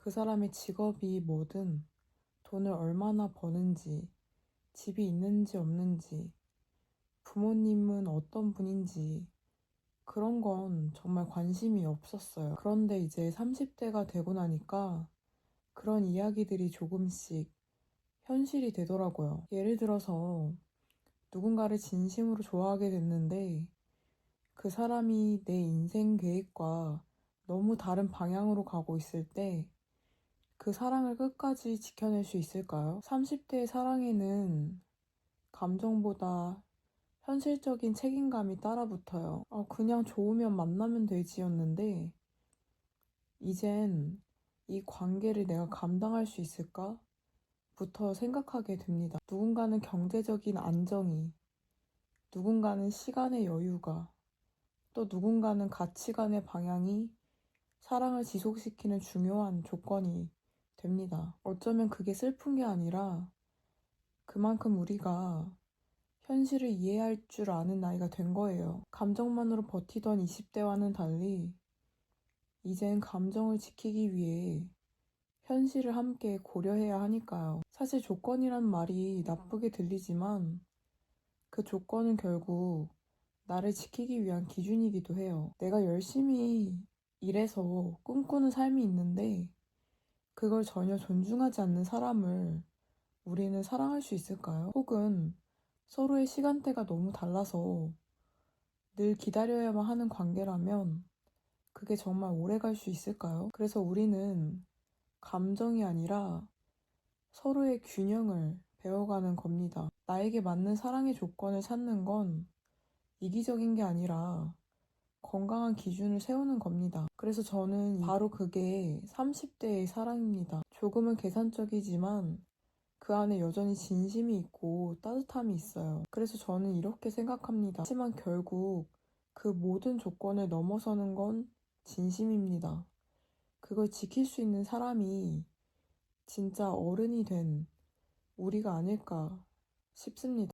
그 사람의 직업이 뭐든, 돈을 얼마나 버는지, 집이 있는지 없는지, 부모님은 어떤 분인지, 그런 건 정말 관심이 없었어요. 그런데 이제 30대가 되고 나니까 그런 이야기들이 조금씩 현실이 되더라고요. 예를 들어서 누군가를 진심으로 좋아하게 됐는데 그 사람이 내 인생 계획과 너무 다른 방향으로 가고 있을 때 그 사랑을 끝까지 지켜낼 수 있을까요? 30대의 사랑에는 감정보다 현실적인 책임감이 따라붙어요. 아, 그냥 좋으면 만나면 되지였는데, 이젠 이 관계를 내가 감당할 수 있을까? 부터 생각하게 됩니다. 누군가는 경제적인 안정이, 누군가는 시간의 여유가, 또 누군가는 가치관의 방향이 사랑을 지속시키는 중요한 조건이 됩니다. 어쩌면 그게 슬픈 게 아니라 그만큼 우리가 현실을 이해할 줄 아는 나이가 된 거예요. 감정만으로 버티던 20대와는 달리 이젠 감정을 지키기 위해 현실을 함께 고려해야 하니까요. 사실 조건이란 말이 나쁘게 들리지만 그 조건은 결국 나를 지키기 위한 기준이기도 해요. 내가 열심히 일해서 꿈꾸는 삶이 있는데 그걸 전혀 존중하지 않는 사람을 우리는 사랑할 수 있을까요? 혹은 서로의 시간대가 너무 달라서 늘 기다려야만 하는 관계라면 그게 정말 오래 갈 수 있을까요? 그래서 우리는 감정이 아니라 서로의 균형을 배워가는 겁니다. 나에게 맞는 사랑의 조건을 찾는 건 이기적인 게 아니라 건강한 기준을 세우는 겁니다. 그래서 저는 바로 그게 30대의 사랑입니다. 조금은 계산적이지만 그 안에 여전히 진심이 있고 따뜻함이 있어요. 그래서 저는 이렇게 생각합니다. 하지만 결국 그 모든 조건을 넘어서는 건 진심입니다. 그걸 지킬 수 있는 사람이 진짜 어른이 된 우리가 아닐까 싶습니다.